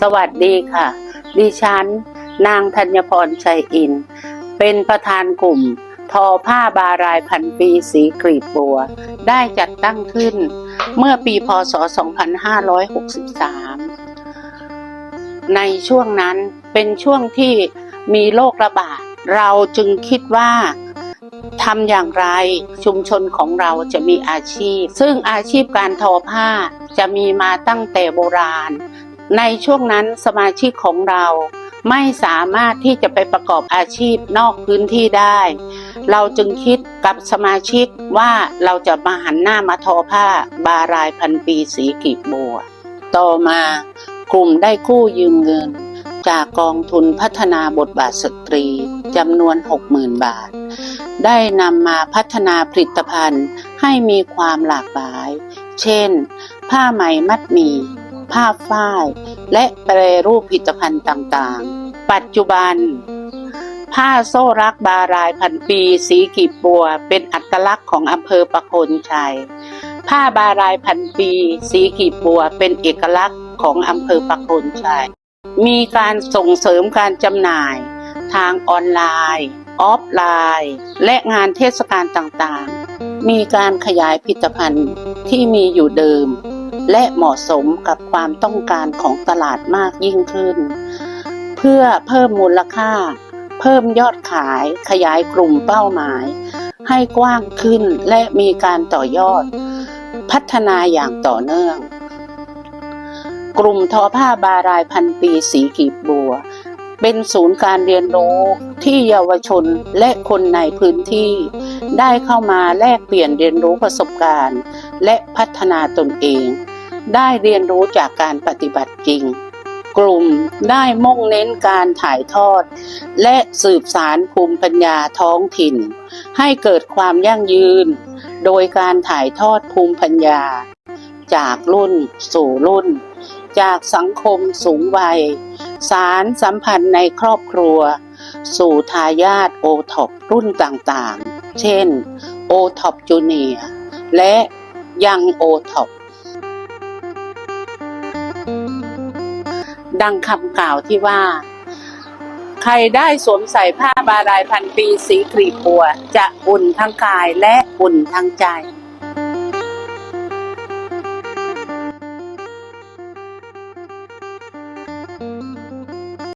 สวัสดีค่ะ ดิฉัน นางธัญพรชัยอิน เป็นประธานกลุ่ม ทอผ้าบารายพันปีสีกรีบบัว ได้จัดตั้งขึ้น เมื่อปีพศ 2563 ในช่วงนั้นเป็นช่วงที่มีโรคระบาด เราจึงคิดว่าทำอย่างไรชุมชนของเราจะมีอาชีพ ซึ่งอาชีพการทอผ้าจะมีมาตั้งแต่โบราณ ในช่วงนั้นสมาชิกของเราไม่สามารถที่จะไปประกอบอาชีพนอกพื้นที่ได้ เราจึงคิดกับสมาชิกว่าเราจะมาหันหน้ามาทอผ้าบารายพันปีสีกีบบัว ต่อมากลุ่มได้กู้ยืมเงิน จากกองทุนพัฒนาบทบาทสตรีจำนวน 60,000 บาท ได้นำมาพัฒนาผลิตภัณฑ์ให้มีความหลากหลาย เช่น ผ้าไหมมัดหมี่ ผ้าฝ้าย และแปรรูปผลิตภัณฑ์ต่างๆ ปัจจุบัน ผ้าโซ่รักบารายพันปี สีกีบบัว เป็นอัตลักษณ์ของอำเภอประโคนชัย ผ้าบารายพันปี สีกีบบัว เป็นเอกลักษณ์ของอำเภอประโคนชัย มีการส่งเสริมการจำหน่าย ทางออนไลน์ ออฟไลน์ และงานเทศกาลต่างๆ มีการขยายผลิตภัณฑ์ที่มีอยู่เดิม และเหมาะสมกับความต้องการของตลาดมากยิ่งขึ้น เพื่อเพิ่มมูลค่า เพิ่มยอดขาย ขยายกลุ่มเป้าหมาย ให้กว้างขึ้นและมีการต่อยอด พัฒนาอย่างต่อเนื่อง กลุ่มทอผ้าบารายพันปีสีกีบบัว เป็นศูนย์การเรียนรู้ที่เยาวชนและคนในพื้นที่ ได้เข้ามาแลกเปลี่ยนเรียนรู้ประสบการณ์ และพัฒนาตนเอง ได้เรียนรู้จากการปฏิบัติจริง กลุ่มได้มุ่งเน้นการถ่ายทอด และสืบสารภูมิปัญญาท้องถิ่น ให้เกิดความยั่งยืน โดยการถ่ายทอดภูมิปัญญา จากรุ่นสู่รุ่น จากสังคมสูงวัย สารสัมพันธ์ในครอบครัว สู่ทายาทโอท็อปรุ่นต่างๆ เช่นโอท็อปจูเนียและยังโอท็อป ดังคำกล่าวที่ว่า ใครได้สวมใส่ผ้าบาลายพันปีสีกรีบบัว จะอุ่นทั้งกายและอุ่นทั้งใจ